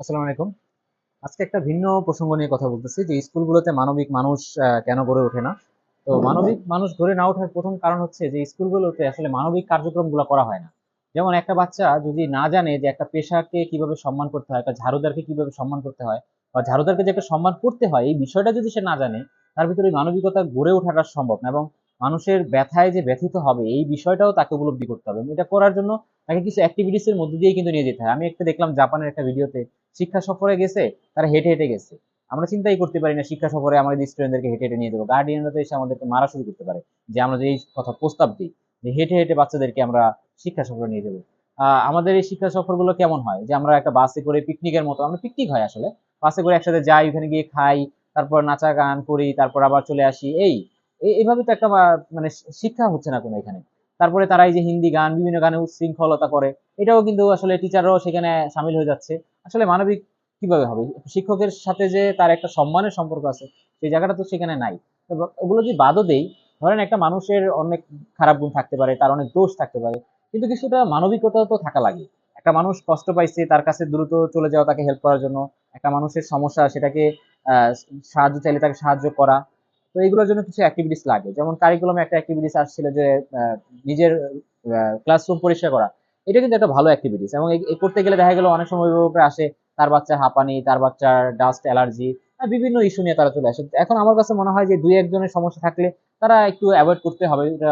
আসসালামু আলাইকুম। আজকে একটা ভিন্ন প্রসঙ্গ নিয়ে কথা বলতেছি যে স্কুলগুলোতে মানবিক মানুষ কেন গড়ে ওঠে না? তো মানবিক মানুষ গড়ে না ওঠার প্রথম কারণ হচ্ছে যে স্কুলগুলোতে আসলে মানবিক কার্যক্রমগুলো করা হয় না। যেমন একটা বাচ্চা যদি না জানে যে একটা পেশাকে কীভাবে সম্মান করতে হয়, একটা ঝাড়ুদারকে কীভাবে সম্মান করতে হয়, বা ঝাড়ুদারকে যে একটা সম্মান করতে হয়, এই বিষয়টা যদি সে না জানে, তার ভিতরে মানবিকতা গড়ে ওঠাটা সম্ভব না এবং মানুষের ব্যথায় যে ব্যথিত হবে, এই বিষয়টাও তাকে উপলব্ধি করতে হবে এটা করার জন্য তাকে কিছু অ্যাক্টিভিটিস এর মধ্যে দিয়েই কিন্তু নিয়ে যেতে হয়। আমি একটা দেখলাম জাপানের একটা ভিডিওতে শিক্ষা সফরে গেছে, তারা হেঁটে হেঁটে গেছে। আমরা চিন্তাই করতে পারি না, শিক্ষা সফরে আমাদের স্টুডেন্টদেরকে হেঁটে হেঁটে নিয়ে যাব। গার্ডিয়ানরা তো এসে আমাদেরকে মারা শুরু করতে পারে। যে আমরা যে এই কথা প্রস্তাব দিই, যে হেঁটে হেঁটে বাচ্চাদেরকে আমরা শিক্ষা সফরে নিয়ে যাব। আমাদের এই শিক্ষা সফরগুলো কেমন হয়? যে আমরা একটা বাসে করে পিকনিকের মতো, আমরা পিকনিক হয় আসলে। বাসে করে একসাথে যাই, ওখানে গিয়ে খাই, তারপর নাচা গান করি, তারপর আবার চলে আসি। এই এই- এইভাবে তো একটা মানে শিক্ষা হচ্ছে না কোনো এখানে। তারপরে তারা এই যে হিন্দি গান, বিভিন্ন গানে উচ্ছৃঙ্খলতা করে, এটাও কিন্তু আসলে টিচাররাও সেখানে সামিল হয়ে যাচ্ছে। আসলে মানবিক কীভাবে হবে? শিক্ষকের সাথে যে তার একটা সম্মানের সম্পর্ক আছে, সেই জায়গাটা তো সেখানে নাই। ওগুলো যদি বাদও দেই, ধরেন একটা মানুষের অনেক খারাপ গুণ থাকতে পারে, তার অনেক দোষ থাকতে পারে, কিন্তু কিছুটা মানবিকতা তো থাকা লাগে। একটা মানুষ কষ্ট পাইছে, তার কাছে দ্রুত চলে যাওয়া তাকে হেল্প করার জন্য, একটা মানুষের সমস্যা, সেটাকে সাহায্য চাইলে তাকে সাহায্য করা, তো এইগুলোর জন্য কিছু অ্যাক্টিভিটিস লাগে। যেমন কারিকুলামে একটা অ্যাক্টিভিটিস আসছিল যে নিজের ক্লাসরুম পরিষ্কার করা। এটা কিন্তু একটা ভালো অ্যাক্টিভিটিস এবং করতে গেলে দেখা গেল অনেক সময় অভিভাবকরা আসে, তার বাচ্চা হাঁপানি, তার বাচ্চার ডাস্ট অ্যালার্জি বিভিন্ন ইস্যু নিয়ে তারা চলে আসে। এখন আমার কাছে মনে হয় যে দুই একজনের সমস্যা থাকলে তারা একটু অ্যাভয়েড করতে হবে, এটা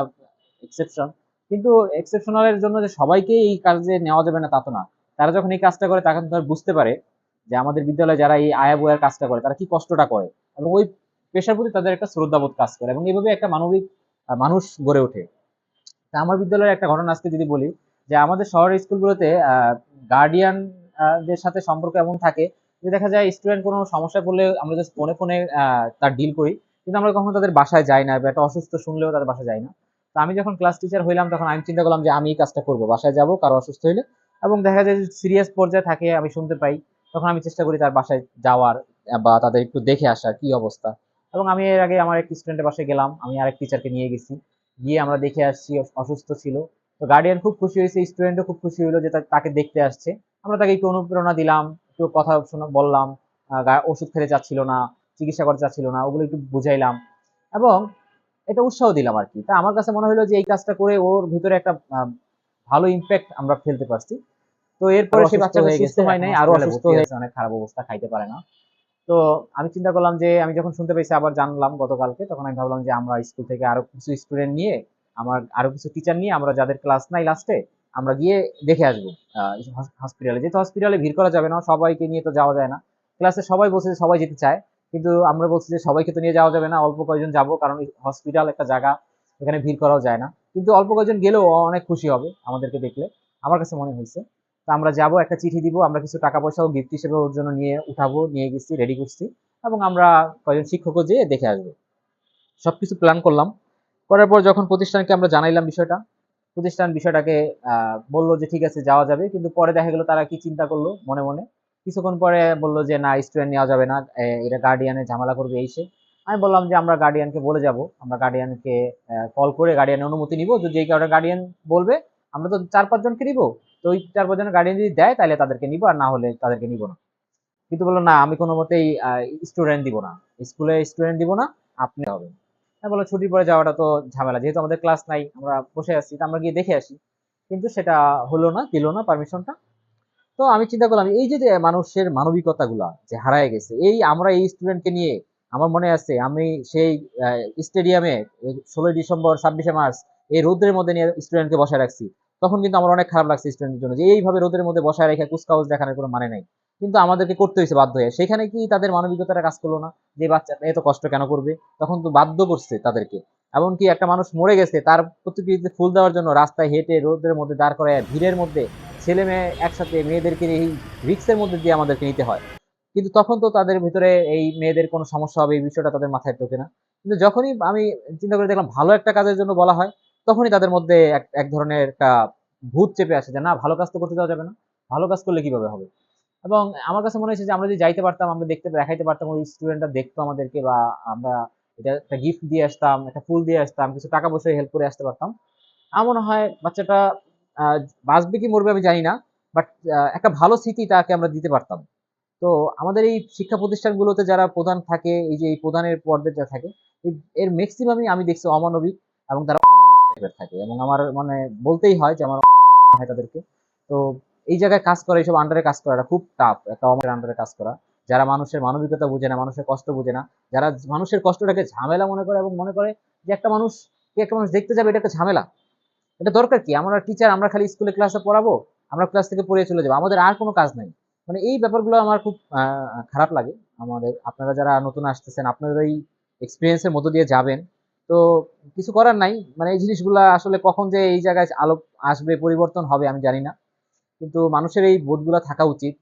এক্সেপশন কিন্তু এক্সেপশনালের জন্য যে সবাইকে এই কাজে নেওয়া যাবে না, তা তো না। তারা যখন এই কাজটা করে তখন তারা বুঝতে পারে যে আমাদের বিদ্যালয়ে যারা এই আয়া বয়ার কাজটা করে, তারা কি কষ্টটা করে এবং ওই পেশার প্রতি তাদের একটা শ্রদ্ধাবোধ কাজ করে এবং এইভাবে একটা মানবিক মানুষ গড়ে ওঠে। তা আমার বিদ্যালয়ের একটা ঘটনা আজকে যদি বলি যে আমাদের শহরের স্কুলগুলোতে গার্ডিয়ান দের সাথে সম্পর্ক এমন থাকে যে দেখা যায় স্টুডেন্ট কোনো সমস্যা পড়লে আমরা জাস্ট ফোনে ফোনে তার ডিল করি। কিন্তু আমরা কখনো তাদের বাসায় যাই না বা একটা অসুস্থ শুনলেও তাদের বাসায় যাই না। তো আমি যখন ক্লাস টিচার হইলাম তখন আমি চিন্তা করলাম যে আমি এই কাজটা করব, বাসায় যাব, কারও অসুস্থ হইলে। এবং দেখা যায় যে সিরিয়াস পর্যায়ে থাকে, আমি শুনতে পাই, তখন আমি চেষ্টা করি তার বাসায় যাওয়ার বা তাদের একটু দেখে আসার কি অবস্থা। এবং আমি এর আগে আমার এক স্টুডেন্টের বাসায় গেলাম, আমি আরেক টিচারকে নিয়ে গেছি। গিয়ে আমরা দেখে আসছি, অসুস্থ ছিল। তো গার্ডিয়ান খুব খুশি হয়েছে স্টুডেন্টও খুব খুশি হলো যে তাকে দেখতে আসছে। আমরা তাকে একটু অনুপ্রেরণা দিলাম একটু কথা বললাম ওষুধ খেতে চাচ্ছিল না চিকিৎসা করতে চাচ্ছিল না ওগুলো একটু বুঝাইলাম এবং এটা উৎসাহ দিলাম আর কি। তা আমার কাছে মনে হলো যে এই কাজটা করে ওর ভিতরে একটা ভালো ইম্প্যাক্ট আমরা ফেলতে পারছি। তো এরপরে অসুস্থ বাচ্চাটা হয়ে সুস্থ গেছে, হয় নাই আরও অসুস্থ হয়েছে। অনেক খারাপ অবস্থা খাইতে পারে না। তো আমি চিন্তা করলাম যে আমি যখন শুনতে পেয়েছি আবার জানলাম গতকালকে তখন আমি ভাবলাম যে আমরা স্কুল থেকে আরও কিছু স্টুডেন্ট নিয়ে আমার আরও কিছু টিচার নিয়ে আমরা যাদের ক্লাস নাই লাস্টে আমরা গিয়ে দেখে আসব। হসপিটালে যেহেতু হসপিটালে ভিড় করা যাবে না, সবাইকে নিয়ে তো যাওয়া যায় না। ক্লাসে সবাই বলছে সবাই যেতে চায়, কিন্তু আমরা বলছি যে সবাইকে তো নিয়ে যাওয়া যাবে না, অল্প কয়েকজন যাব, কারণ হসপিটাল একটা জায়গা, এখানে ভিড় করাও যায় না। কিন্তু অল্প কয়েকজন গেলেও অনেক খুশি হবে আমাদেরকে দেখলে, আমার কাছে মনে হয়েছে। তো আমরা যাব, একটা চিঠি দিব, আমরা কিছু টাকা পয়সাও গিফট হিসেবে ওর জন্য নিয়ে উঠাবো, নিয়ে গেছি রেডি করছি, এবং আমরা কয়েকজন শিক্ষকও যেয়ে দেখে আসব। সবকিছু প্ল্যান করলাম। করার পর যখন প্রতিষ্ঠানকে আমরা জানাইলাম বিষয়টা, প্রতিষ্ঠান বিষয়টাকে বলল যে ঠিক আছে, যাওয়া যাবে। কিন্তু পরে দেখা গেলো তারা কি চিন্তা করল মনে মনে। কিছুক্ষণ পরে বলল যে, না স্টুডেন্ট নেওয়া যাবে না। এটা গার্ডিয়ানের ঝামেলা করবে এই সে। আমি বললাম যে, আমরা গার্ডিয়ানকে বলে যাব। আমরা গার্ডিয়ানকে কল করে গার্ডিয়ানের অনুমতি নিব। যদি এই কারণে গার্ডিয়ান বলবে, আমরা তো চার পাঁচজনকে নিব। তো ওই চার পাঁচজনের গার্ডিয়ান যদি দেয়, তাহলে তাদেরকে নিব। আর না হলে তাদেরকে নিব না। কিন্তু বলল, না, আমি কোনো মতেই স্টুডেন্ট দিব না। স্কুলে স্টুডেন্ট দিব না। আপনি হবে। আমি বলল ছুটির পরে যাওয়াটা তো ঝামেলা। যেহেতু আমাদের ক্লাস নাই, আমরা বসে আছি, তো আমরা গিয়ে দেখে আসি। কিন্তু সেটা হলো না, দিল না পারমিশনটা তো আমি চিন্তা করলাম, এই যে মানুষের মানবিকতা গুলা যে হারায় গেছে, এই আমরা এই স্টুডেন্টকে নিয়ে আমার মনে আছে, আমি সেই স্টেডিয়ামে ষোলোই ডিসেম্বর, ছাব্বিশে মার্চ এই রোদের মধ্যে নিয়ে স্টুডেন্টকে বসায় রাখছি। তখন কিন্তু আমার অনেক খারাপ লাগছে স্টুডেন্টের জন্য যে এইভাবে রোদের মধ্যে বসায় রেখে কুচকাউজ দেখানোর কোনো মানে নাই। কিন্তু আমাদেরকে করতে হয়েছে বাধ্য হয়ে। সেখানে কি তাদের মানবিকতাটা কাজ করল না? যে বাচ্চাটা এত কষ্ট কেন করবে? তখন তো বাধ্য করছে তাদেরকে। এমনকি একটা মানুষ মরে গেছে, তার প্রতিকৃতিতে ফুল দেওয়ার জন্য রাস্তায় হেঁটে রোদের মধ্যে দাঁড় করায় ভিড়ের মধ্যে ছেলে মেয়ে একসাথে মেয়েদেরকে এই রিক্সের মধ্যে দিয়ে আমাদেরকে নিতে হয়। কিন্তু তখন তো তাদের ভিতরে এই মেয়েদের কোনো সমস্যা হবে এই বিষয়টা তাদের মাথায় ঢোকে না। কিন্তু যখনই আমি চিন্তা করে দেখলাম ভালো একটা কাজের জন্য বলা হয়, তখনই তাদের মধ্যে এক এক ধরনের একটা ভূত চেপে আসে যে, না, ভালো কাজ তো করতে দেওয়া যাবে না। ভালো কাজ করলে কীভাবে হবে? এবং আমার কাছে মনে হয়েছে যে আমরা যদি যাইতে পারতাম, আমরা দেখতে, দেখাইতে পারতাম, ওই স্টুডেন্টরা দেখতো আমাদেরকে বা আমরা এটা একটা গিফট দিয়ে আসতাম, একটা ফুল দিয়ে আসতাম, কিছু টাকা পয়সা হেল্প করে আসতে পারতাম। আমার মনে হয় বাচ্চাটা বাঁচবে কি মরবে আমি জানি না বাট একটা ভালো স্মৃতি তাকে আমরা দিতে পারতাম। তো আমাদের এই শিক্ষা প্রতিষ্ঠানগুলোতে যারা প্রধান থাকে, এই যে এই প্রধানের পর্যায়ে যারা থাকে এর ম্যাক্সিমামই আমি দেখছি অমানবিক এবং তারা থাকে। এবং আমার মানে বলতেই হয় যে আমার হয় তাদেরকে। তো এই জায়গায় কাজ করা, এইসব আন্ডারে কাজ করাটা খুব টাফ একটা অমানুষের আন্ডারে কাজ করা। যারা মানুষের মানবিকতা বুঝে না, মানুষের কষ্ট বুঝে না, যারা মানুষের কষ্টটাকে ঝামেলা মনে করে এবং মনে করে যে একটা মানুষ একটা মানুষ দেখতে যাবে, এটা একটা ঝামেলা। এটা দরকার কি? আমরা টিচার আমরা খালি স্কুলে ক্লাসে পড়াবো, আমরা ক্লাস থেকে পড়িয়ে চলে যাব। আমাদের আর কোনো কাজ নাই। মানে এই ব্যাপারগুলো আমার খুব খারাপ লাগে। আমাদের, আপনারা যারা নতুন আসতেছেন, আপনাদের এই এক্সপিরিয়েন্সের মধ্য দিয়ে যাবেন। তো কিছু করার নাই। মানে এই জিনিসগুলো আসলে কখন যে এই জায়গায় আলো আসবে, পরিবর্তন হবে, আমি জানি না। কিন্তু মানুষের এই বোধগুলো থাকা উচিত।